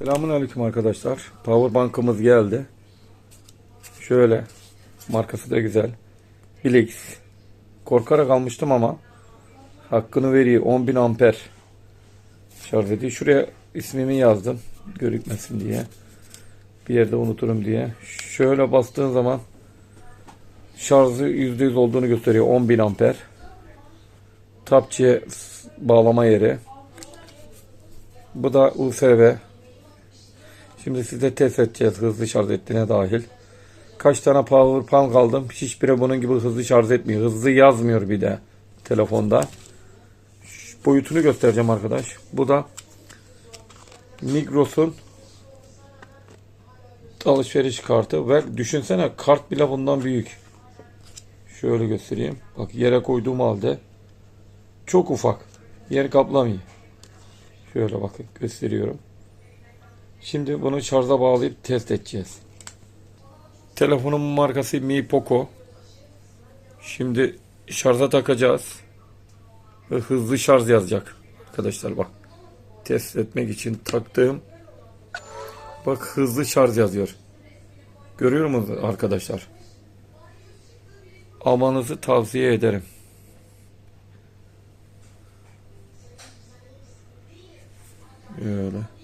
Selamun Aleyküm arkadaşlar. Powerbank'ımız geldi. Şöyle. Markası da güzel. Philips. Korkarak almıştım ama hakkını veriyor. 10.000 amper şarj ediyor. Şuraya ismimi yazdım. Görükmesin diye. Bir yerde unuturum diye. Şöyle bastığın zaman şarjı %100 olduğunu gösteriyor. 10.000 amper. Tapçıya bağlama yeri. Bu da USB. Şimdi size test edeceğiz hızlı şarj ettiğine dahil. Kaç tane power bank aldım. Hiçbiri bunun gibi hızlı şarj etmiyor. Hızlı yazmıyor bir de telefonda. Şu boyutunu göstereceğim arkadaş. Bu da Migros'un alışveriş kartı ve düşünsene kart bile bundan büyük. Şöyle göstereyim. Bak yere koyduğum halde çok ufak. Yer kaplamıyor. Şöyle bakın gösteriyorum. Şimdi bunu şarja bağlayıp test edeceğiz. Telefonun markası Mi Poco. Şimdi şarja takacağız. Ve hızlı şarj yazacak. Arkadaşlar bak. Test etmek için taktığım bak hızlı şarj yazıyor. Görüyor musunuz arkadaşlar? Almanızı tavsiye ederim. Böyle.